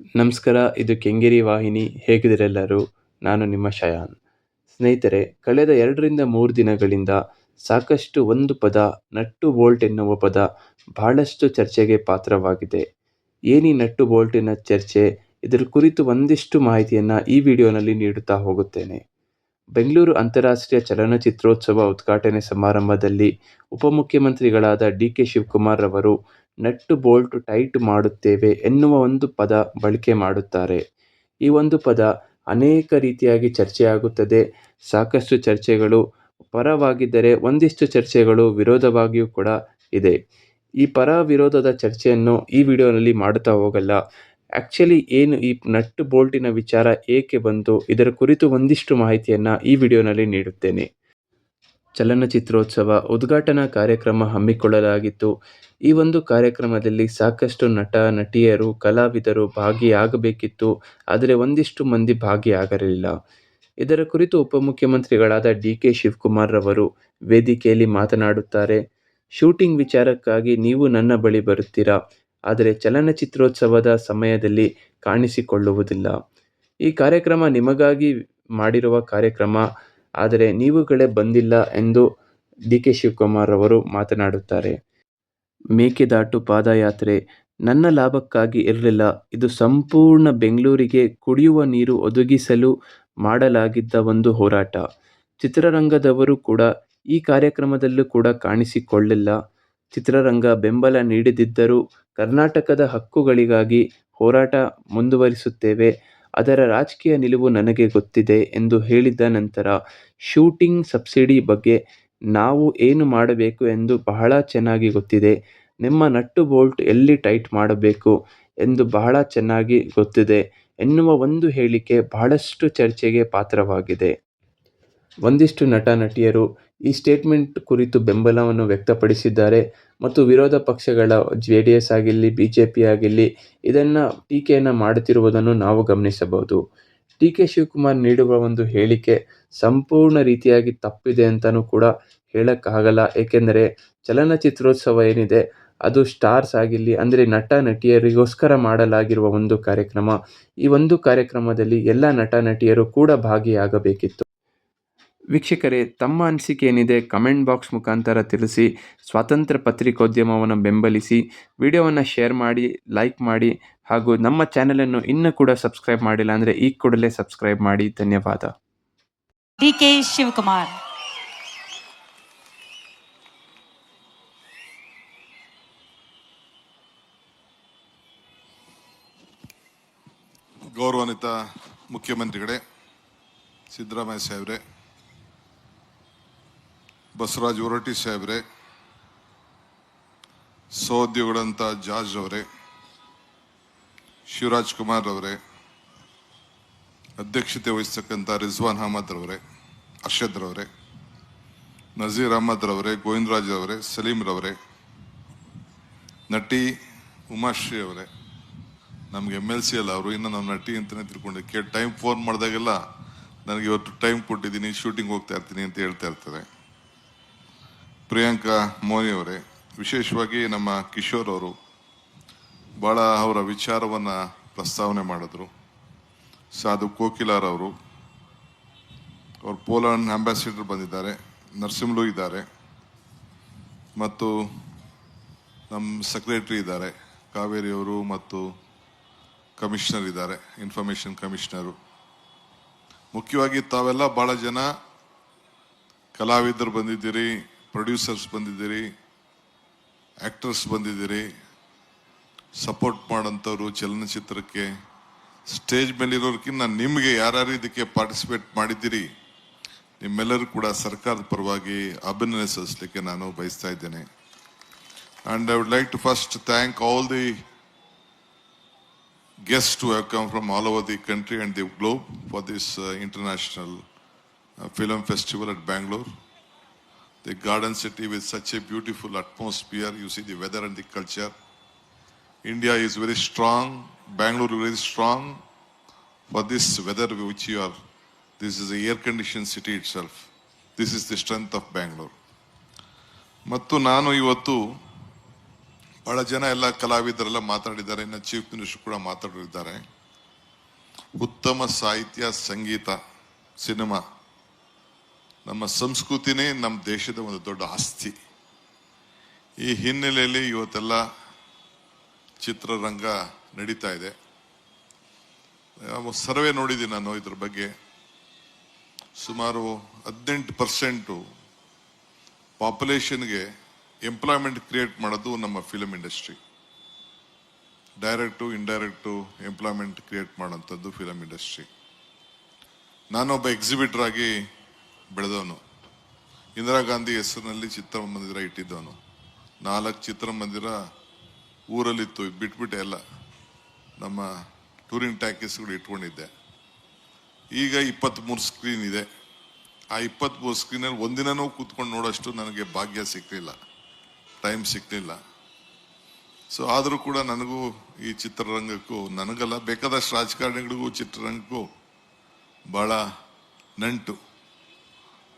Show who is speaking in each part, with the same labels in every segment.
Speaker 1: ನಮಸ್ಕಾರ, ಇದು ಕೆಂಗೇರಿ ವಾಹಿನಿ. ಹೇಗಿದ್ದೀರೆಲ್ಲರೂ ನಾನು ನಿಮ್ಮ ಶಯಾನ್. ಸ್ನೇಹಿತರೆ, ಕಳೆದ ಎರಡರಿಂದ ಮೂರು ದಿನಗಳಿಂದ ಸಾಕಷ್ಟು ಒಂದು ಪದ, ನಟ್ಟು ಬೋಲ್ಟ್ ಎನ್ನುವ ಪದ ಬಹಳಷ್ಟು ಚರ್ಚೆಗೆ ಪಾತ್ರವಾಗಿದೆ. ಏನೀ ನಟ್ಟು ಬೋಲ್ಟಿನ ಚರ್ಚೆ, ಇದರ ಕುರಿತು ಒಂದಿಷ್ಟು ಮಾಹಿತಿಯನ್ನು ಈ ವಿಡಿಯೋನಲ್ಲಿ ನೀಡುತ್ತಾ ಹೋಗುತ್ತೇನೆ. ಬೆಂಗಳೂರು ಅಂತಾರಾಷ್ಟ್ರೀಯ ಚಲನಚಿತ್ರೋತ್ಸವ ಉದ್ಘಾಟನೆ ಸಮಾರಂಭದಲ್ಲಿ ಉಪಮುಖ್ಯಮಂತ್ರಿಗಳಾದ ಡಿ ಕೆ ಶಿವಕುಮಾರ್ ಅವರು ನಟ್ಟು ಬೋಲ್ಟ್ ಟೈಟ್ ಮಾಡುತ್ತೇವೆ ಎನ್ನುವ ಒಂದು ಪದ ಬಳಕೆ ಮಾಡುತ್ತಾರೆ. ಈ ಒಂದು ಪದ ಅನೇಕ ರೀತಿಯಾಗಿ ಚರ್ಚೆಯಾಗುತ್ತದೆ. ಸಾಕಷ್ಟು ಚರ್ಚೆಗಳು ಪರವಾಗಿದ್ದರೆ ಒಂದಿಷ್ಟು ಚರ್ಚೆಗಳು ವಿರೋಧವಾಗಿಯೂ ಕೂಡ ಇದೆ. ಈ ಪರ ವಿರೋಧದ ಚರ್ಚೆಯನ್ನು ಈ ವಿಡಿಯೋನಲ್ಲಿ ಮಾಡುತ್ತಾ ಹೋಗಲ್ಲ. ಆ್ಯಕ್ಚುಲಿ ಏನು ಈ ನಟ್ಟು ಬೋಲ್ಟಿನ ವಿಚಾರ ಏಕೆ ಬಂತು ಇದರ ಕುರಿತು ಒಂದಿಷ್ಟು ಮಾಹಿತಿಯನ್ನು ಈ ವಿಡಿಯೋನಲ್ಲಿ ನೀಡುತ್ತೇನೆ. ಚಲನಚಿತ್ರೋತ್ಸವ ಉದ್ಘಾಟನಾ ಕಾರ್ಯಕ್ರಮ ಹಮ್ಮಿಕೊಳ್ಳಲಾಗಿತ್ತು. ಈ ಒಂದು ಕಾರ್ಯಕ್ರಮದಲ್ಲಿ ಸಾಕಷ್ಟು ನಟ, ನಟಿಯರು, ಕಲಾವಿದರು ಭಾಗಿಯಾಗಬೇಕಿತ್ತು. ಆದರೆ ಒಂದಿಷ್ಟು ಮಂದಿ ಭಾಗಿಯಾಗಲಿಲ್ಲ. ಇದರ ಕುರಿತು ಉಪಮುಖ್ಯಮಂತ್ರಿಗಳಾದ ಡಿ ಕೆ ಶಿವಕುಮಾರ್ ರವರು ವೇದಿಕೆಯಲ್ಲಿ ಮಾತನಾಡುತ್ತಾರೆ. ಶೂಟಿಂಗ್ ವಿಚಾರಕ್ಕಾಗಿ ನೀವು ನನ್ನ ಬಳಿ ಬರುತ್ತೀರಾ? ಆದರೆ ಚಲನಚಿತ್ರೋತ್ಸವದ ಸಮಯದಲ್ಲಿ ಕಾಣಿಸಿಕೊಳ್ಳುವುದಿಲ್ಲ. ಈ ಕಾರ್ಯಕ್ರಮ ನಿಮಗಾಗಿ ಮಾಡಿರುವ ಕಾರ್ಯಕ್ರಮ ಆದರೆ ನೀವುಗಳೇ ಬಂದಿಲ್ಲ ಎಂದು ಡಿ ಕೆ ಶಿವಕುಮಾರ್ ಅವರು ಮಾತನಾಡುತ್ತಾರೆ. ಮೇಕೆದಾಟು ಪಾದಯಾತ್ರೆ ನನ್ನ ಲಾಭಕ್ಕಾಗಿ ಇರಲಿಲ್ಲ. ಇದು ಸಂಪೂರ್ಣ ಬೆಂಗಳೂರಿಗೆ ಕುಡಿಯುವ ನೀರು ಒದಗಿಸಲು ಮಾಡಲಾಗಿದ್ದ ಒಂದು ಹೋರಾಟ. ಚಿತ್ರರಂಗದವರು ಕೂಡ ಈ ಕಾರ್ಯಕ್ರಮದಲ್ಲೂ ಕೂಡ ಕಾಣಿಸಿಕೊಳ್ಳಿಲ್ಲ ಚಿತ್ರರಂಗ ಬೆಂಬಲ ನೀಡದಿದ್ದರೂ ಕರ್ನಾಟಕದ ಹಕ್ಕುಗಳಿಗಾಗಿ ಹೋರಾಟ ಮುಂದುವರಿಸುತ್ತೇವೆ. ಅದರ ರಾಜಕೀಯ ನಿಲುವು ನನಗೆ ಗೊತ್ತಿದೆ ಎಂದು ಹೇಳಿದ ನಂತರ, ಶೂಟಿಂಗ್ ಸಬ್ಸಿಡಿ ಬಗ್ಗೆ ನಾವು ಏನು ಮಾಡಬೇಕು ಎಂದು ಬಹಳ ಚೆನ್ನಾಗಿ ಗೊತ್ತಿದೆ. ನಿಮ್ಮ ನಟ್ಟು ಬೋಲ್ಟ್ ಎಲ್ಲಿ ಟೈಟ್ ಮಾಡಬೇಕು ಎಂದು ಬಹಳ ಚೆನ್ನಾಗಿ ಗೊತ್ತಿದೆ ಎನ್ನುವ ಒಂದು ಹೇಳಿಕೆ ಬಹಳಷ್ಟು ಚರ್ಚೆಗೆ ಪಾತ್ರವಾಗಿದೆ. ಒಂದಿಷ್ಟು ನಟ ನಟಿಯರು ಈ ಸ್ಟೇಟ್ಮೆಂಟ್ ಕುರಿತು ಬೆಂಬಲವನ್ನು ವ್ಯಕ್ತಪಡಿಸಿದ್ದಾರೆ. ಮತ್ತು ವಿರೋಧ ಪಕ್ಷಗಳ ಜೆ ಡಿ ಎಸ್ ಆಗಿರಲಿ, ಬಿ ಜೆ ಪಿ ಆಗಿರಲಿ, ಇದನ್ನು ಟೀಕೆಯನ್ನು ಮಾಡುತ್ತಿರುವುದನ್ನು ನಾವು ಗಮನಿಸಬಹುದು. ಡಿ ಕೆ ಶಿವಕುಮಾರ್ ನೀಡುವ ಒಂದು ಹೇಳಿಕೆ ಸಂಪೂರ್ಣ ರೀತಿಯಾಗಿ ತಪ್ಪಿದೆ ಅಂತಲೂ ಕೂಡ ಹೇಳೋಕ್ಕಾಗಲ್ಲ. ಏಕೆಂದರೆ ಚಲನಚಿತ್ರೋತ್ಸವ ಏನಿದೆ, ಅದು ಸ್ಟಾರ್ಸ್ ಆಗಿರಲಿ, ಅಂದರೆ ನಟ, ನಟಿಯರಿಗೋಸ್ಕರ ಮಾಡಲಾಗಿರುವ ಒಂದು ಕಾರ್ಯಕ್ರಮ. ಈ ಒಂದು ಕಾರ್ಯಕ್ರಮದಲ್ಲಿ ಎಲ್ಲ ನಟ, ನಟಿಯರು ಕೂಡ ಭಾಗಿಯಾಗಬೇಕಿತ್ತು. ವೀಕ್ಷಕರೇ ತಮ್ಮ ಅನಿಸಿಕೆ ಏನಿದೆ ಕಮೆಂಟ್ ಬಾಕ್ಸ್ ಮುಖಾಂತರ ತಿಳಿಸಿ ಸ್ವಾತಂತ್ರ್ಯ ಪತ್ರಿಕೋದ್ಯಮವನ್ನು ಬೆಂಬಲಿಸಿ ವಿಡಿಯೋವನ್ನು ಶೇರ್ ಮಾಡಿ ಲೈಕ್ ಮಾಡಿ ಹಾಗೂ ನಮ್ಮ ಚಾನಲನ್ನು ಇನ್ನೂ ಕೂಡ ಸಬ್ಸ್ಕ್ರೈಬ್ ಮಾಡಿಲ್ಲ ಅಂದರೆ ಈ ಕೂಡಲೇ ಸಬ್ಸ್ಕ್ರೈಬ್ ಮಾಡಿ. ಧನ್ಯವಾದ.
Speaker 2: D K Shivakumar.
Speaker 3: ಗೌರವಾನ್ವಿತ ಮುಖ್ಯಮಂತ್ರಿಗಳೇ ಸಿದ್ದರಾಮಯ್ಯ ಸಾಹೇಬ್ರೆ ಬಸವರಾಜ್ ಹೊರಟಿ ಸಾಹೇಬ್ರೆ ಸಹೋದ್ಯೋಗಿಗಳಂತ ಜಾರ್ಜ್ ಅವರೇ, ಶಿವರಾಜ್ ಕುಮಾರ್ ಅವರೇ, ಅಧ್ಯಕ್ಷತೆ ವಹಿಸ್ತಕ್ಕಂಥ ರಿಜ್ವಾನ್ ಅಹಮದ್ ರವರೇ ಅರ್ಷದ್ ರವರೇ ನಜೀರ್ ಅಹಮದ್ ರವರೇ ಗೋವಿಂದರಾಜ್ ಅವರೇ ಸಲೀಂ ರವರೇ ನಟಿ ಉಮಾಶ್ರೀ ಅವರೇ, ನಮ್ಗೆ ಎಂ ಎಲ್ ಸಿ ಅಲ್ಲ ಅವರು, ಇನ್ನು ನಮ್ಮ ನಟಿ ಅಂತಲೇ ತಿಳ್ಕೊಂಡೆ. ಕೆ ಟೈಮ್ ಫೋನ್ ಮಾಡಿದಾಗೆಲ್ಲ ನನಗೆ ಇವತ್ತು ಟೈಮ್ ಕೊಟ್ಟಿದ್ದೀನಿ, ಶೂಟಿಂಗ್ ಹೋಗ್ತಾ ಇರ್ತೀನಿ ಅಂತ ಹೇಳ್ತಾ ಇರ್ತಾರೆ ಪ್ರಿಯಾಂಕಾ ಅವರೇ, ವಿಶೇಷವಾಗಿ ನಮ್ಮ ಕಿಶೋರ್ ಅವರು ಭಾಳ ಅವರ ವಿಚಾರವನ್ನು ಪ್ರಸ್ತಾವನೆ ಮಾಡಿದ್ರು. ಸಾಧು ಕೋಕಿಲಾರ್ ಅವರು ಅವರು ಪೋಲೆಂಡ್ ಅಂಬಾಸಿಡರ್ ಬಂದಿದ್ದಾರೆ ನರಸಿಂಹಲು ಇದ್ದಾರೆ, ಮತ್ತು ನಮ್ಮ ಸೆಕ್ರೆಟ್ರಿ ಇದ್ದಾರೆ, ಕಾವೇರಿ ಅವರು ಮತ್ತು ಕಮಿಷನರ್ ಇದ್ದಾರೆ ಇನ್ಫಾರ್ಮೇಷನ್ ಕಮಿಷನರು ಮುಖ್ಯವಾಗಿ ತಾವೆಲ್ಲ ಭಾಳ ಜನ ಕಲಾವಿದರು ಬಂದಿದ್ದೀರಿ ಪ್ರೊಡ್ಯೂಸರ್ಸ್ ಬಂದಿದ್ದೀರಿ ಆ್ಯಕ್ಟರ್ಸ್ ಬಂದಿದ್ದೀರಿ ಸಪೋರ್ಟ್ ಮಾಡೋಂಥವ್ರು ಚಲನಚಿತ್ರಕ್ಕೆ ಸ್ಟೇಜ್ ಮೇಲಿರೋರ್ಕಿಂತ ನಿಮಗೆ ಯಾರ್ಯಾರು ಇದಕ್ಕೆ ಪಾರ್ಟಿಸಿಪೇಟ್ ಮಾಡಿದ್ದೀರಿ ನಿಮ್ಮೆಲ್ಲರೂ ಕೂಡ ಸರ್ಕಾರದ ಪರವಾಗಿ ಅಭಿನಂದನೆ ಸಲ್ಲಿಸಲಿಕ್ಕೆ ನಾನು ಬಯಸ್ತಾ ಇದ್ದೇನೆ and I would like to first thank all the guest who have come from all over the country and the globe for this uh, film festival at Bangalore. The garden city with such a beautiful atmosphere, you see the weather and the culture. India is very strong, Bangalore is very strong for this weather which you are. This is a air-conditioned city itself. This is the strength of Bangalore. ಮತ್ತು ನಾನು ಇವತ್ತು ಬಹಳ ಜನ ಎಲ್ಲ ಕಲಾವಿದರೆಲ್ಲ ಮಾತಾಡಿದ್ದಾರೆ ಇನ್ನು chief minister ಕೂಡ ಮಾತಾಡಿದ್ದಾರೆ ಉತ್ತಮ ಸಾಹಿತ್ಯ ಸಂಗೀತ ಸಿನಿಮಾ ನಮ್ಮ ಸಂಸ್ಕೃತಿನೇ ನಮ್ಮ ದೇಶದ ಒಂದು ದೊಡ್ಡ ಆಸ್ತಿ. ಈ ಹಿನ್ನೆಲೆಯಲ್ಲಿ ಇವತ್ತೆಲ್ಲ ಚಿತ್ರರಂಗ ನಡೀತಾ ಇದೆ. ಸರ್ವೆ ನೋಡಿದ್ದೀನಿ ನಾನು ಇದ್ರ ಬಗ್ಗೆ. ಸುಮಾರು ಹದಿನೆಂಟು ಪರ್ಸೆಂಟು ಪಾಪ್ಯುಲೇಷನ್ಗೆ ಎಂಪ್ಲಾಯ್ಮೆಂಟ್ ಕ್ರಿಯೇಟ್ ಮಾಡೋದು ನಮ್ಮ film industry direct indirect employment create ಮಾಡೋಂಥದ್ದು film industry ನಾನೊಬ್ಬ ಎಕ್ಸಿಬಿಟ್ರಾಗಿ ಬೆಳೆದವನು. ಇಂದಿರಾ ಗಾಂಧಿ ಹೆಸರಿನಲ್ಲಿ ಚಿತ್ರಮಂದಿರ ಇಟ್ಟಿದ್ದವನು. ನಾಲ್ಕು ಚಿತ್ರಮಂದಿರ ಊರಲ್ಲಿತ್ತು, ಬಿಟ್ಬಿಟ್ಟೆ ಎಲ್ಲ. ನಮ್ಮ ಟೂರಿಂಗ್ ಟ್ಯಾಕೀಸ್ಗಳು ಇಟ್ಕೊಂಡಿದ್ದೆ. ಈಗ ಇಪ್ಪತ್ತ್ಮೂರು ಸ್ಕ್ರೀನ್ ಇದೆ. ಆ ಇಪ್ಪತ್ತ್ಮೂರು ಸ್ಕ್ರೀನಲ್ಲಿ ಒಂದಿನೂ ಕೂತ್ಕೊಂಡು ನೋಡೋಷ್ಟು ನನಗೆ ಭಾಗ್ಯ ಸಿಕ್ಕಲಿಲ್ಲ ಟೈಮ್ ಸಿಕ್ಕಲಿಲ್ಲ ಸೊ, ಆದರೂ ಕೂಡ ನನಗೂ ಈ ಚಿತ್ರರಂಗಕ್ಕೂ, ನನಗಲ್ಲ, ಬೇಕಾದಷ್ಟು ರಾಜಕಾರಣಿಗಳಿಗೂ ಚಿತ್ರರಂಗಕ್ಕೂ ಭಾಳ ನಂಟು.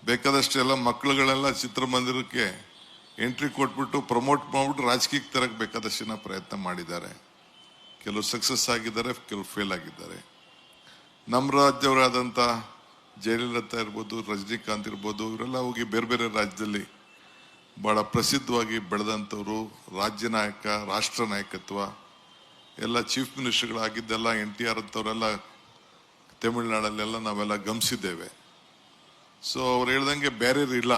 Speaker 3: ಬೇಕಾದಷ್ಟೆಲ್ಲ ಮಕ್ಕಳುಗಳೆಲ್ಲ ಚಿತ್ರಮಂದಿರಕ್ಕೆ ಎಂಟ್ರಿ ಕೊಟ್ಬಿಟ್ಟು ಪ್ರಮೋಟ್ ಮಾಡಿಬಿಟ್ಟು ರಾಜಕೀಯಕ್ಕೆ ತರಕ್ಕೆ ಬೇಕಾದಷ್ಟು ಪ್ರಯತ್ನ ಮಾಡಿದ್ದಾರೆ. ಕೆಲವು ಸಕ್ಸಸ್ ಆಗಿದ್ದಾರೆ, ಕೆಲವು ಫೇಲ್ ಆಗಿದ್ದಾರೆ. ನಮ್ಮ ರಾಜ್ಯವರಾದಂಥ ಜಯಲಲಿತಾ ಇರ್ಬೋದು, ರಜನಿಕಾಂತ್ ಇರ್ಬೋದು, ಇವರೆಲ್ಲ ಹೋಗಿ ಬೇರೆ ಬೇರೆ ರಾಜ್ಯದಲ್ಲಿ ಭಾಳ ಪ್ರಸಿದ್ಧವಾಗಿ ಬೆಳೆದಂಥವ್ರು, ರಾಜ್ಯ ನಾಯಕ, ರಾಷ್ಟ್ರ ನಾಯಕತ್ವ, ಎಲ್ಲ ಚೀಫ್ ಮಿನಿಸ್ಟರ್ಗಳಾಗಿದ್ದೆಲ್ಲ ಎನ್ ಟಿ ಆರ್ ಅಂತವರೆಲ್ಲ ತಮಿಳ್ನಾಡಲ್ಲೆಲ್ಲ ನಾವೆಲ್ಲ ಗಮನಿಸಿದ್ದೇವೆ ಸೊ ಅವ್ರು ಹೇಳ್ದಂಗೆ ಬ್ಯಾರಿಯರ್ ಇಲ್ಲ.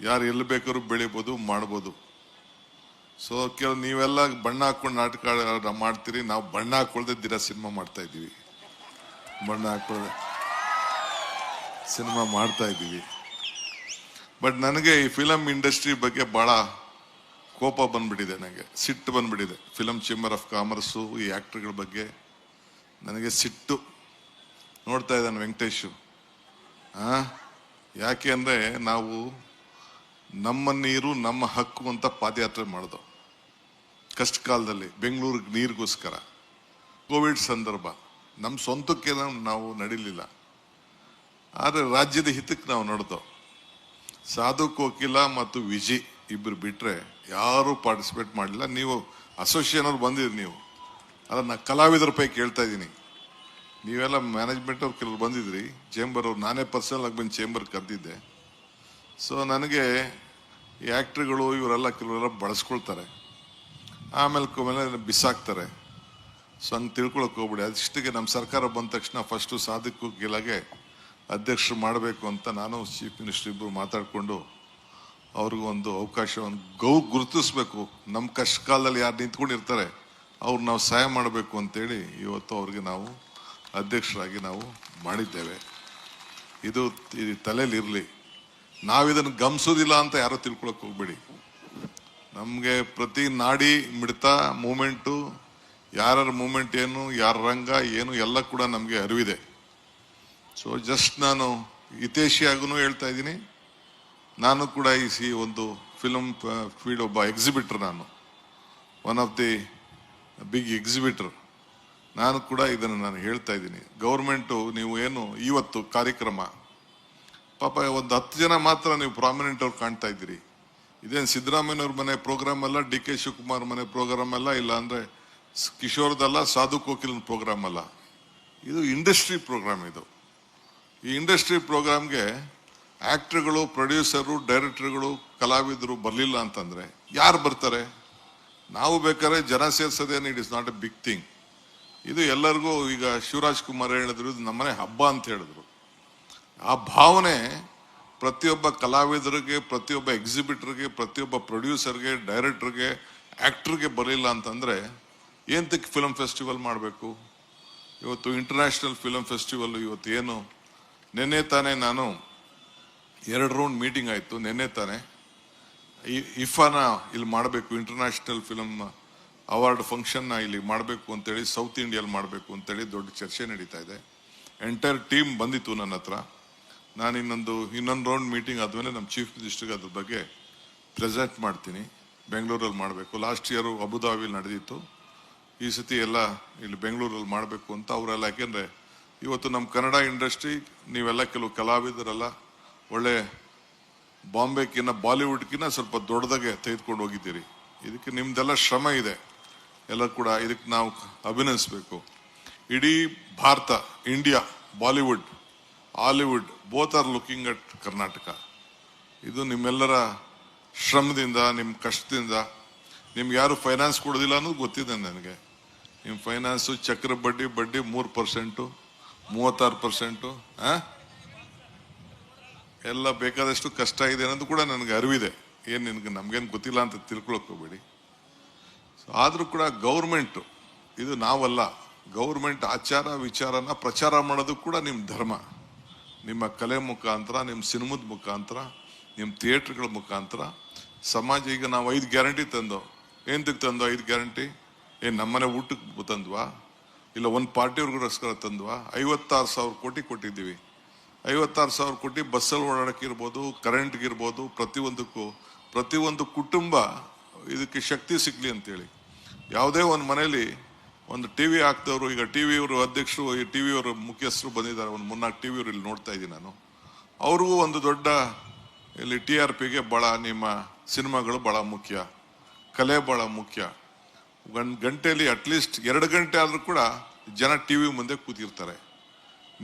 Speaker 3: ಯಾರು ಎಲ್ಲಿ ಬೇಕಾದ್ರೂ ಬೆಳಿಬೋದು, ಮಾಡ್ಬೋದು. ಸೊ ಕೆಲವು ನೀವೆಲ್ಲ ಬಣ್ಣ ಹಾಕೊಂಡು ನಾಟಕ ಮಾಡ್ತೀರಿ. ನಾವು ಬಣ್ಣ ಹಾಕೊಳ್ದೆ ದಿನ ಸಿನಿಮಾ ಮಾಡ್ತಾ ಇದ್ದೀವಿ. ಬಣ್ಣ ಹಾಕೊಳ್ದೆ ಸಿನಿಮಾ ಮಾಡ್ತಾ ಇದ್ದೀವಿ. ಬಟ್ ನನಗೆ ಈ ಫಿಲಮ್ ಇಂಡಸ್ಟ್ರಿ ಬಗ್ಗೆ ಬಹಳ ಕೋಪ ಬಂದ್ಬಿಟ್ಟಿದೆ ನನಗೆ. ಸಿಟ್ಟು ಬಂದ್ಬಿಟ್ಟಿದೆ. ಫಿಲಮ್ ಚೇಂಬರ್ ಆಫ್ ಕಾಮರ್ಸು ಈ ಆ್ಯಕ್ಟ್ರ್ಗಳ ಬಗ್ಗೆ ನನಗೆ ಸಿಟ್ಟು. ನೋಡ್ತಾ ಇದ್ದಾನೆ ವೆಂಕಟೇಶು. ಯಾಕೆ ಅಂದರೆ ನಾವು ನಮ್ಮ ನೀರು, ನಮ್ಮ ಹಕ್ಕು ಅಂತ ಪಾದಯಾತ್ರೆ ಮಾಡಿದೋ. ಕಷ್ಟ ಕಾಲದಲ್ಲಿ ಬೆಂಗಳೂರಿಗೆ ನೀರಿಗೋಸ್ಕರ. ಕೋವಿಡ್ ಸಂದರ್ಭ. ನಮ್ಮ ಸ್ವಂತಕ್ಕೆ ನಾವು- ನಡೀಲಿಲ್ಲ. ಆದರೆ ರಾಜ್ಯದ ಹಿತಕ್ಕೆ ನಾವು ನಡೆದೋ. ಸಾಧು ಕೋಕಿಲ ಮತ್ತು ವಿಜಿ ಇಬ್ಬರು ಬಿಟ್ಟರೆ ಯಾರು ಪಾರ್ಟಿಸಿಪೇಟ್ ಮಾಡಲಿಲ್ಲ. ನೀವು ಅಸೋಸಿಯೇಷನ್ ಅವ್ರು ಬಂದಿದ್ರಿ ನೀವು. ಅದನ್ನು ಕಲಾವಿದರ ಪೈ ಕೇಳ್ತಾ ಇದ್ದೀನಿ. ನೀವೆಲ್ಲ ಮ್ಯಾನೇಜ್ಮೆಂಟ್ ಅವ್ರು ಕೆಲವ್ರು ಬಂದಿದ್ರಿ ಚೇಂಬರ್ ಅವ್ರು, ನಾನೇ ಪರ್ಸನಲ್ ಆಗಿ ಬಂದು ಚೇಂಬರ್ ಕರೆದಿದ್ದೆ. ಸೊ ನನಗೆ ಈ ಆ್ಯಕ್ಟ್ರುಗಳು ಇವರೆಲ್ಲ ಕೆಲವರೆಲ್ಲ ಬಳಸ್ಕೊಳ್ತಾರೆ. ಆಮೇಲೆ ಕೊಮೇಲೆ ಬಿಸಾಕ್ತಾರೆ. ಸೊ ಹಂಗೆ ತಿಳ್ಕೊಳಕ್ಕೆ ಹೋಗ್ಬಿಡಿ. ಅದಿಷ್ಟಿಗೆ ನಮ್ಮ ಸರ್ಕಾರ ಬಂದ ತಕ್ಷಣ ಫಸ್ಟು ಸಾಧಕ್ಕೂ ಗೆಲಗೆ ಅಧ್ಯಕ್ಷರು ಮಾಡಬೇಕು ಅಂತ ನಾನು ಚೀಫ್ ಮಿನಿಸ್ಟರ್ ಇಬ್ಬರು ಮಾತಾಡಿಕೊಂಡು ಅವ್ರಿಗೊಂದು ಅವಕಾಶವನ್ನು ಗೌ ಗುರುತಿಸ್ಬೇಕು. ನಮ್ಮ ಕಷ್ಟ ಕಾಲದಲ್ಲಿ ಯಾರು ನಿಂತ್ಕೊಂಡಿರ್ತಾರೆ, ಅವ್ರು ನಾವು ಸಹಾಯ ಮಾಡಬೇಕು ಅಂತೇಳಿ ಇವತ್ತು ಅವ್ರಿಗೆ ನಾವು ಅಧ್ಯಕ್ಷರಾಗಿ ನಾವು ಮಾಡಿದ್ದೇವೆ. ಇದು ಈ ತಲೆಯಲ್ಲಿ ಇರಲಿ ನಾವಿದನ್ನು ಗಮನಿಸೋದಿಲ್ಲ ಅಂತ ಯಾರೋ ತಿಳ್ಕೊಳಕ್ಕೆ ಹೋಗ್ಬೇಡಿ. ನಮಗೆ ಪ್ರತಿ ನಾಡಿ ಮಿಡಿತ ಮೂಮೆಂಟು ಯಾರ್ಯಾರ ಮೂಮೆಂಟ್ ಏನು, ಯಾರ ರಂಗ ಏನು, ಎಲ್ಲ ಕೂಡ ನಮಗೆ ಅರಿವಿದೆ. ಸೊ ಜಸ್ಟ್ ನಾನು ಹಿತೇಶಿಯಾಗೂ ಹೇಳ್ತಾ ಇದ್ದೀನಿ. ನಾನು ಕೂಡ ಈ ಸಿ ಒಂದು ಫಿಲಮ್ ಫೀಲ್ಡ್ ಒಬ್ಬ ಎಕ್ಸಿಬಿಟ್ರ್ ನಾನು. One of the big exhibitor ನಾನು ಕೂಡ ಇದನ್ನು ನಾನು ಹೇಳ್ತಾ ಇದ್ದೀನಿ. ಗೌರ್ಮೆಂಟು ನೀವು ಏನು ಇವತ್ತು ಕಾರ್ಯಕ್ರಮ? ಪಾಪ ಒಂದು ಹತ್ತು ಜನ ಮಾತ್ರ ನೀವು ಪ್ರಾಮಿನೆಂಟ್ ಅವ್ರು ಕಾಣ್ತಾ ಇದ್ದೀರಿ. ಇದೇನು ಸಿದ್ದರಾಮಯ್ಯವ್ರ ಮನೆ ಪ್ರೋಗ್ರಾಮ್ ಅಲ್ಲ, ಡಿ ಕೆ ಶಿವಕುಮಾರ್ ಮನೆ ಪ್ರೋಗ್ರಾಮ್ ಅಲ್ಲ, ಇಲ್ಲ ಅಂದರೆ ಕಿಶೋರ್ದಲ್ಲ ಸಾಧು ಕೋಕಿಲನ್ ಪ್ರೋಗ್ರಾಮ್ ಅಲ್ಲ. ಇದು ಇಂಡಸ್ಟ್ರಿ ಪ್ರೋಗ್ರಾಮ್ ಇದು. ಈ ಇಂಡಸ್ಟ್ರಿ ಪ್ರೋಗ್ರಾಮ್ಗೆ ಆ್ಯಕ್ಟ್ರ್ಗಳು ಪ್ರೊಡ್ಯೂಸರು ಡೈರೆಕ್ಟರ್ಗಳು ಕಲಾವಿದರು ಬರಲಿಲ್ಲ ಅಂತಂದರೆ ಯಾರು ಬರ್ತಾರೆ? ನಾವು ಬೇಕಾದ್ರೆ ಜನ ಸೇರ್ಸೋದೇನು it is not a big thing ಇದು ಎಲ್ಲರಿಗೂ ಈಗ ಶಿವರಾಜ್ ಕುಮಾರ್ ಹೇಳಿದ್ರು, ಇದು ನಮ್ಮನೆ ಹಬ್ಬ ಅಂತ ಹೇಳಿದ್ರು. ಆ ಭಾವನೆ ಪ್ರತಿಯೊಬ್ಬ ಕಲಾವಿದರಿಗೆ, ಪ್ರತಿಯೊಬ್ಬ ಎಕ್ಸಿಬಿಟ್ರಿಗೆ ಪ್ರತಿಯೊಬ್ಬ ಪ್ರೊಡ್ಯೂಸರ್ಗೆ ಡೈರೆಕ್ಟರ್ಗೆ ಆ್ಯಕ್ಟ್ರಿಗೆ ಬರಲಿಲ್ಲ ಅಂತಂದರೆ ಏಂತಕ್ಕೆ ಫಿಲಮ್ ಫೆಸ್ಟಿವಲ್ ಮಾಡಬೇಕು? ಇವತ್ತು ಇಂಟರ್ನ್ಯಾಷನಲ್ ಫಿಲಮ್ ಫೆಸ್ಟಿವಲ್ ಇವತ್ತು ಏನು? ನಿನ್ನೆ ತಾನೇ ನಾನು ಎರಡು ರೌಂಡ್ ಮೀಟಿಂಗ್ ಆಯಿತು, ನಿನ್ನೆ ತಾನೇ. ಇಫಾನ ಇಲ್ಲಿ ಮಾಡಬೇಕು ಇಂಟರ್ನ್ಯಾಷನಲ್ ಫಿಲಮ್ ಅವಾರ್ಡ್ ಫಂಕ್ಷನ್ನ ಇಲ್ಲಿ ಮಾಡಬೇಕು ಅಂತೇಳಿ ಸೌತ್ ಇಂಡಿಯಲ್ಲಿ ಮಾಡಬೇಕು ಅಂತೇಳಿ ದೊಡ್ಡ ಚರ್ಚೆ ನಡೀತಾ ಇದೆ. ಎಂಟೈರ್ ಟೀಮ್ ಬಂದಿತ್ತು ನನ್ನ ಹತ್ರ. ನಾನು ಇನ್ನೊಂದು ಇನ್ನೊಂದು ರೌಂಡ್ ಮೀಟಿಂಗ್ ಆದಮೇಲೆ ನಮ್ಮ ಚೀಫ್ ಮಿನಿಸ್ಟರ್ಗೆ ಅದ್ರ ಬಗ್ಗೆ ಪ್ರೆಸೆಂಟ್ ಮಾಡ್ತೀನಿ. ಬೆಂಗಳೂರಲ್ಲಿ ಮಾಡಬೇಕು. ಲಾಸ್ಟ್ ಇಯರು ಅಬುದಾಬಿಲಿ ನಡೆದಿತ್ತು. ಈ ಸತಿ ಎಲ್ಲ ಇಲ್ಲಿ ಬೆಂಗಳೂರಲ್ಲಿ ಮಾಡಬೇಕು ಅಂತ ಅವರೆಲ್ಲ, ಯಾಕೆಂದರೆ ಇವತ್ತು ನಮ್ಮ ಕನ್ನಡ ಇಂಡಸ್ಟ್ರಿ ನೀವೆಲ್ಲ ಕೆಲವು ಕಲಾವಿದರೆಲ್ಲ ಒಳ್ಳೆ ಬಾಂಬೆಕಿನ್ನ ಬಾಲಿವುಡ್ಕಿನ್ನ ಸ್ವಲ್ಪ ದೊಡ್ಡದಾಗೆ ತೆಗೆದುಕೊಂಡು ಹೋಗಿದ್ದೀರಿ. ಇದಕ್ಕೆ ನಿಮ್ದೆಲ್ಲ ಶ್ರಮ ಇದೆ. ಎಲ್ಲ ಕೂಡ ಇದಕ್ಕೆ ನಾವು ಅಭಿನಯಿಸ್ಬೇಕು. ಇಡೀ Bharat, India, Bollywood, Hollywood both are looking at Karnataka ಇದು ನಿಮ್ಮೆಲ್ಲರ ಶ್ರಮದಿಂದ ನಿಮ್ಮ ಕಷ್ಟದಿಂದ. ನಿಮ್ಗೆ ಯಾರು ಫೈನಾನ್ಸ್ ಕೊಡೋದಿಲ್ಲ ಅನ್ನೋದು ಗೊತ್ತಿದೆ ನನಗೆ. ನಿಮ್ಮ ಫೈನಾನ್ಸು ಚಕ್ರ ಬಡ್ಡಿ ಬಡ್ಡಿ ಮೂರು ಪರ್ಸೆಂಟು ಮೂವತ್ತಾರು ಪರ್ಸೆಂಟು ಎಲ್ಲ ಬೇಕಾದಷ್ಟು ಕಷ್ಟ ಇದೆ ಅನ್ನೋದು ಕೂಡ ನನಗೆ ಅರಿವಿದೆ. ಏನು ನಿನಗೆ, ನಮಗೇನು ಗೊತ್ತಿಲ್ಲ ಅಂತ ತಿಳ್ಕೊಳಕ್ಕೆ ಹೋಗ್ಬೇಡಿ. ಆದ್ರೂ ಕೂಡ ಗೌರ್ಮೆಂಟು, ಇದು ನಾವಲ್ಲ, ಗೌರ್ಮೆಂಟ್ ಆಚಾರ ವಿಚಾರನ ಪ್ರಚಾರ ಮಾಡೋದು ಕೂಡ ನಿಮ್ಮ ಧರ್ಮ. ನಿಮ್ಮ ಕಲೆ ಮುಖಾಂತರ ನಿಮ್ಮ ಸಿನಿಮದ ಮುಖಾಂತರ ನಿಮ್ಮ ಥಿಯೇಟ್ರ್ಗಳ ಮುಖಾಂತರ. ಸಮಾಜ ಈಗ ನಾವು ಐದು ಗ್ಯಾರಂಟಿ ತಂದೋ ಏನಕ್ಕೆ ತಂದೋ ಐದು ಗ್ಯಾರಂಟಿ? ಏನು ನಮ್ಮನೆ ಊಟಕ್ಕೆ ತಂದ್ವಾ? ಇಲ್ಲ ಒಂದು ಪಾರ್ಟಿಯವ್ರಿಗೋಸ್ಕರ ತಂದ್ವಾ? ಐವತ್ತಾರು ಸಾವಿರ ಕೋಟಿ ಕೊಟ್ಟಿದ್ದೀವಿ. ಐವತ್ತಾರು ಸಾವಿರ ಕೋಟಿ ಬಸ್ಸಲ್ಲಿ ಓಡಾಡೋಕ್ಕಿರ್ಬೋದು ಕರೆಂಟ್ಗಿರ್ಬೋದು ಪ್ರತಿಯೊಂದಕ್ಕೂ, ಪ್ರತಿಯೊಂದು ಕುಟುಂಬ ಇದಕ್ಕೆ ಶಕ್ತಿ ಸಿಗಲಿ ಅಂತೇಳಿ. ಯಾವುದೇ ಒಂದು ಮನೆಯಲ್ಲಿ ಒಂದು ಟಿ ವಿ ಹಾಕ್ತವ್ರು ಈಗ ಟಿ ವಿಯವರು ಅಧ್ಯಕ್ಷರು, ಈ ಟಿ ವಿಯವರು ಮುಖ್ಯಸ್ಥರು ಬಂದಿದ್ದಾರೆ. ಒಂದು ಮೂರ್ನಾಲ್ಕು ಟಿ ವಿಯವರು ಇಲ್ಲಿ ನೋಡ್ತಾ ಇದ್ದೀನಿ ನಾನು. ಅವ್ರಿಗೂ ಒಂದು ದೊಡ್ಡ ಇಲ್ಲಿ ಟಿ ಆರ್ ಪಿಗೆ ಭಾಳ ನಿಮ್ಮ ಸಿನಿಮಾಗಳು ಭಾಳ ಮುಖ್ಯ. ಕಲೆ ಭಾಳ ಮುಖ್ಯ. ಗಂ ಗಂಟೆಯಲ್ಲಿ ಅಟ್ಲೀಸ್ಟ್ ಎರಡು ಗಂಟೆ ಆದರೂ ಕೂಡ ಜನ ಟಿ ವಿ ಮುಂದೆ ಕೂತಿರ್ತಾರೆ.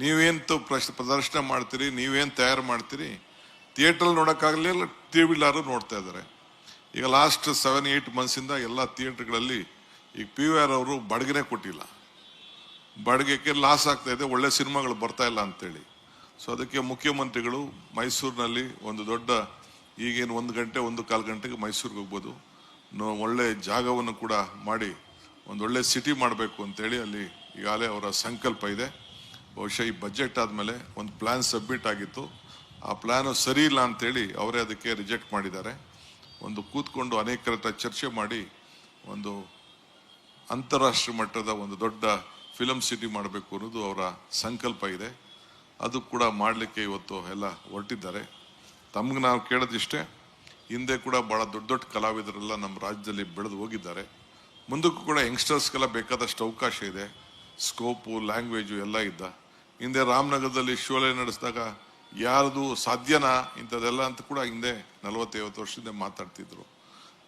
Speaker 3: ನೀವೇನು ಪ್ರಶ್, ಪ್ರದರ್ಶನ ಮಾಡ್ತೀರಿ, ನೀವೇನು ತಯಾರು ಮಾಡ್ತೀರಿ, ಥಿಯೇಟ್ರಲ್ಲಿ ನೋಡೋಕ್ಕಾಗಲಿಲ್ಲ ಟಿ ವಿಲಾರು ನೋಡ್ತಾ ಇದ್ದಾರೆ. ಈಗ ಲಾಸ್ಟ್ ಸೆವೆನ್ ಏಯ್ಟ್ ಮಂತ್ಸಿಂದ ಎಲ್ಲ ಥಿಯೇಟ್ರ್ಗಳಲ್ಲಿ ಈಗ ಪಿ ವಿ ಆರ್ ಅವರು ಬಡಗನೆ ಕೊಟ್ಟಿಲ್ಲ. ಬಾಡಿಗೆಗೆ ಲಾಸ್ ಆಗ್ತಾ ಇದೆ, ಒಳ್ಳೆ ಸಿನಿಮಾಗಳು ಬರ್ತಾ ಇಲ್ಲ ಅಂತೇಳಿ. ಸೊ ಅದಕ್ಕೆ ಮುಖ್ಯಮಂತ್ರಿಗಳು ಮೈಸೂರಿನಲ್ಲಿ ಒಂದು ದೊಡ್ಡ ಈಗೇನು ಒಂದು ಗಂಟೆ, ಒಂದು ಕಾಲು ಗಂಟೆಗೆ ಮೈಸೂರಿಗೆ ಹೋಗ್ಬೋದು. ಒಳ್ಳೆ ಜಾಗವನ್ನು ಕೂಡ ಮಾಡಿ ಒಂದು ಒಳ್ಳೆ ಸಿಟಿ ಮಾಡಬೇಕು ಅಂತೇಳಿ ಅಲ್ಲಿ ಈಗಾಗಲೇ ಅವರ ಸಂಕಲ್ಪ ಇದೆ. ಬಹುಶಃ ಈ ಬಜೆಟ್ ಆದಮೇಲೆ ಒಂದು ಪ್ಲ್ಯಾನ್ ಸಬ್ಮಿಟ್ ಆಗಿತ್ತು. ಆ ಪ್ಲ್ಯಾನು ಸರಿ ಇಲ್ಲ ಅಂತೇಳಿ ಅವರೇ ಅದಕ್ಕೆ ರಿಜೆಕ್ಟ್ ಮಾಡಿದ್ದಾರೆ. ಒಂದು ಕೂತ್ಕೊಂಡು ಅನೇಕರ ಚರ್ಚೆ ಮಾಡಿ ಒಂದು ಅಂತಾರಾಷ್ಟ್ರೀಯ ಮಟ್ಟದ ಒಂದು ದೊಡ್ಡ ಫಿಲಮ್ ಸಿಟಿ ಮಾಡಬೇಕು ಅನ್ನೋದು ಅವರ ಸಂಕಲ್ಪ ಇದೆ. ಅದು ಕೂಡ ಮಾಡಲಿಕ್ಕೆ ಇವತ್ತು ಎಲ್ಲ ಹೊರಟಿದ್ದಾರೆ. ತಮ್ಗೆ ನಾವು ಕೇಳೋದಿಷ್ಟೇ, ಹಿಂದೆ ಕೂಡ ಭಾಳ ದೊಡ್ಡ ದೊಡ್ಡ ಕಲಾವಿದರೆಲ್ಲ ನಮ್ಮ ರಾಜ್ಯದಲ್ಲಿ ಬೆಳೆದು ಹೋಗಿದ್ದಾರೆ. ಮುಂದಕ್ಕೂ ಕೂಡ ಯಂಗ್ಸ್ಟರ್ಸ್ಗೆಲ್ಲ ಬೇಕಾದಷ್ಟು ಅವಕಾಶ ಇದೆ. ಸ್ಕೋಪು, ಲ್ಯಾಂಗ್ವೇಜು ಎಲ್ಲ ಇದ್ದ. ಹಿಂದೆ ರಾಮನಗರದಲ್ಲಿ ಶೋಲೆ ನಡೆಸಿದಾಗ ಯಾರ್ದು ಸಾಧ್ಯನಾ ಇಂಥದ್ದೆಲ್ಲ ಅಂತ ಕೂಡ ಹಿಂದೆ ನಲವತ್ತೈವತ್ತು ವರ್ಷದಿಂದ ಮಾತಾಡ್ತಿದ್ರು.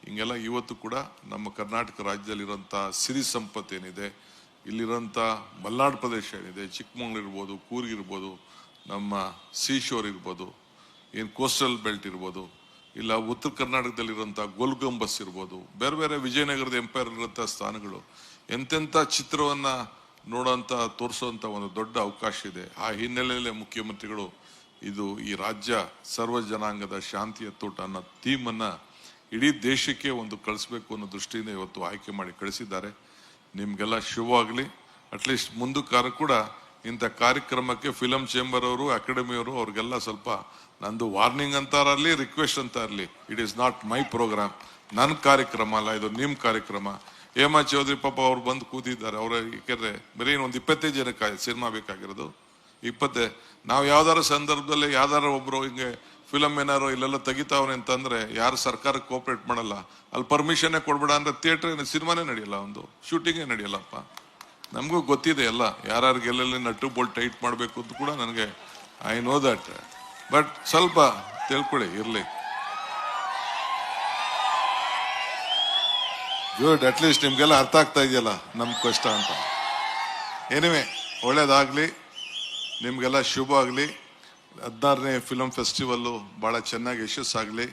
Speaker 3: ಹಿಂಗೆಲ್ಲ ಇವತ್ತು ಕೂಡ ನಮ್ಮ ಕರ್ನಾಟಕ ರಾಜ್ಯದಲ್ಲಿರೋಂಥ ಸಿರಿ ಸಂಪತ್ತೇನಿದೆ ಇಲ್ಲಿರೋಂಥ ಮಲ್ನಾಡು ಪ್ರದೇಶ ಏನಿದೆ, ಚಿಕ್ಕಮಂಗ್ಳೂರ್ ಇರ್ಬೋದು, ಕೂರ್ಗ್ ಇರ್ಬೋದು, ನಮ್ಮ ಸೀಶೋರ್ ಇರ್ಬೋದು, ಏನು ಕೋಸ್ಟಲ್ ಬೆಲ್ಟ್ ಇರ್ಬೋದು, ಇಲ್ಲ ಉತ್ತರ ಕರ್ನಾಟಕದಲ್ಲಿರುವಂಥ ಗೋಲ್ಗಂಬಸ್ ಇರ್ಬೋದು, ಬೇರೆ ಬೇರೆ ವಿಜಯನಗರದ ಎಂಪೈರ್ ಇರುವಂಥ ಸ್ಥಾನಗಳು, ಎಂತೆಂಥ ಚಿತ್ರವನ್ನ ನೋಡೋಂಥ ತೋರಿಸುವಂಥ ಒಂದು ದೊಡ್ಡ ಅವಕಾಶ ಇದೆ. ಆ ಹಿನ್ನೆಲೆಯಲ್ಲೇ ಮುಖ್ಯಮಂತ್ರಿಗಳು ಇದು ಈ ರಾಜ್ಯ ಸರ್ವ ಜನಾಂಗದ ಶಾಂತಿಯ ತೋಟ ಅನ್ನೋ ಥೀಮನ್ನು ಇಡೀ ದೇಶಕ್ಕೆ ಒಂದು ಕಳಿಸ್ಬೇಕು ಅನ್ನೋ ದೃಷ್ಟಿಯಿಂದ ಇವತ್ತು ಆಯ್ಕೆ ಮಾಡಿ ಕಳಿಸಿದ್ದಾರೆ. ನಿಮಗೆಲ್ಲ ಶುಭವಾಗಲಿ. ಅಟ್ಲೀಸ್ಟ್ ಮುಂದಕ್ಕಾರ ಕೂಡ ಇಂಥ ಕಾರ್ಯಕ್ರಮಕ್ಕೆ ಫಿಲಂ ಚೇಂಬರ್ ಅವರು ಅಕಾಡೆಮಿಯವರು ಅವ್ರಿಗೆಲ್ಲ ಸ್ವಲ್ಪ ನಂದು ವಾರ್ನಿಂಗ್ ಅಂತಾರಲ್ಲಿ ರಿಕ್ವೆಸ್ಟ್ ಅಂತ ಇರಲಿ. It is not my programme ನನ್ನ ಕಾರ್ಯಕ್ರಮ ಅಲ್ಲ, ಇದು ನಿಮ್ಮ ಕಾರ್ಯಕ್ರಮ. ಹೇಮಾ ಚೌಧರಿ ಪಾಪ ಅವ್ರು ಬಂದು ಕೂತಿದ್ದಾರೆ. ಅವ್ರ ಯಾಕೆಂದ್ರೆ ಬರೀ ಒಂದು ಇಪ್ಪತ್ತೈದು ಜನಕ್ಕೆ ಸಿನಿಮಾ ಬೇಕಾಗಿರೋದು. ಇಪ್ಪತ್ತೇ, ನಾವು ಯಾವ್ದಾರ ಸಂದರ್ಭದಲ್ಲಿ ಯಾವ್ದಾರ ಒಬ್ರು ಹಿಂಗೆ ಫಿಲಮ್ ಏನಾರು ಇಲ್ಲೆಲ್ಲ ತೆಗಿತಾವ್ರೆ ಅಂತಂದ್ರೆ ಯಾರು ಸರ್ಕಾರಕ್ಕೆ ಕೋಪರೇಟ್ ಮಾಡಲ್ಲ. ಅಲ್ಲಿ ಪರ್ಮಿಷನ್ನೇ ಕೊಡ್ಬೇಡ ಅಂದ್ರೆ ಥಿಯೇಟರ್ ಸಿನಿಮಾನೇ ನಡೆಯಲ್ಲ ಒಂದು. ಶೂಟಿಂಗೇ ನಡೆಯಲ್ಲಪ್ಪ. ನಮಗೂ ಗೊತ್ತಿದೆ ಎಲ್ಲ. ಯಾರ್ಯಾರಿಗೆ ಎಲ್ಲೆಲ್ಲಿ ನಟ್ಟು ಬೋಲ್ಟ್ ಟೈಟ್ ಮಾಡಬೇಕು ಅಂತ ಕೂಡ ನನಗೆ ಐ ನೋ ದಟ್ ಬಟ್ ಸ್ವಲ್ಪ ತಿಳ್ಕೊಳ್ಳಿ, ಇರಲಿ. ಗುಡ್ ಅಟ್ಲೀಸ್ಟ್ ನಿಮಗೆಲ್ಲ ಅರ್ಥ ಆಗ್ತಾ ಇದೆಯಲ್ಲ ನಮ್ಮ ಕಷ್ಟ ಅಂತ. ಏನಿವೆ ಒಳ್ಳೇದಾಗ್ಲಿ. ನಿಮ್ಗೆಲ್ಲ ಶುಭ ಆಗಲಿ. ಹದಿನಾರನೇ ಫಿಲಮ್ ಫೆಸ್ಟಿವಲ್ಲು ಭಾಳ ಚೆನ್ನಾಗಿ ಯಶಸ್ಸಾಗಲಿ.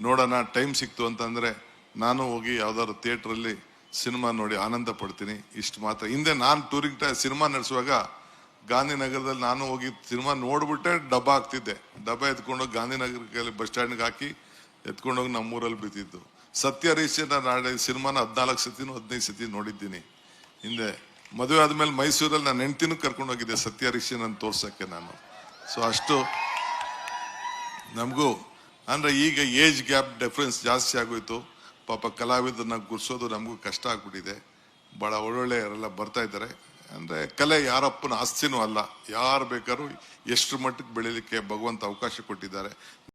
Speaker 3: ನೋಡೋಣ ಟೈಮ್ ಸಿಕ್ತು ಅಂತಂದರೆ ನಾನು ಹೋಗಿ ಯಾವ್ದಾದ್ರು ಥಿಯೇಟ್ರಲ್ಲಿ ಸಿನಿಮಾ ನೋಡಿ ಆನಂದ ಪಡ್ತೀನಿ. ಇಷ್ಟು ಮಾತ್ರ. ಹಿಂದೆ ನಾನು ಟೂರಿಂಗ್ ಟೈ ಸಿನಿಮಾ ನಡೆಸುವಾಗ ಗಾಂಧಿನಗರದಲ್ಲಿ ನಾನು ಹೋಗಿ ಸಿನಿಮಾ ನೋಡಿಬಿಟ್ಟೆ, ಡಬ್ಬ ಹಾಕ್ತಿದ್ದೆ. ಡಬ್ಬ ಎತ್ಕೊಂಡೋಗಿ ಗಾಂಧಿನಗರಕ್ಕೆ ಬಸ್ ಸ್ಟ್ಯಾಂಡ್ಗೆ ಹಾಕಿ ಎತ್ಕೊಂಡೋಗಿ ನಮ್ಮೂರಲ್ಲಿ ಬಿದ್ದಿದ್ದು. ಸತ್ಯ ಹರಿಶ್ಚಂದ್ರ ನಾಳೆ ಸಿನಿಮಾನ ಹದಿನಾಲ್ಕು ಸತಿನೂ ಹದಿನೈದು ಸತಿ ನೋಡಿದ್ದೀನಿ. ಹಿಂದೆ ಮದುವೆ ಆದ್ಮೇಲೆ ಮೈಸೂರಲ್ಲಿ ನಾನು ಹೆಂಡ್ತಿನೂ ಕರ್ಕೊಂಡು ಹೋಗಿದ್ದೆ. ಸತ್ಯ ನಾನು ತೋರ್ಸಕ್ಕೆ ನಾನು. ಸೊ ಅಷ್ಟು ನಮಗೂ, ಅಂದರೆ ಈಗ ಏಜ್ ಗ್ಯಾಪ್ ಡಿಫ್ರೆನ್ಸ್ ಜಾಸ್ತಿ ಆಗೋಯ್ತು. ಪಾಪ ಕಲಾವಿದರನ್ನ ಗುರ್ಸೋದು ನಮಗೂ ಕಷ್ಟ ಆಗ್ಬಿಟ್ಟಿದೆ. ಭಾಳ ಒಳ್ಳೊಳ್ಳೆಯವರೆಲ್ಲ ಬರ್ತಾ ಇದ್ದಾರೆ. ಅಂದರೆ ಕಲೆ ಯಾರಪ್ಪನ ಆಸ್ತಿನೂ ಅಲ್ಲ. ಯಾರು ಬೇಕಾದ್ರೂ ಎಷ್ಟು ಮಟ್ಟಕ್ಕೆ ಬೆಳೀಲಿಕ್ಕೆ ಭಗವಂತ ಅವಕಾಶ ಕೊಟ್ಟಿದ್ದಾರೆ.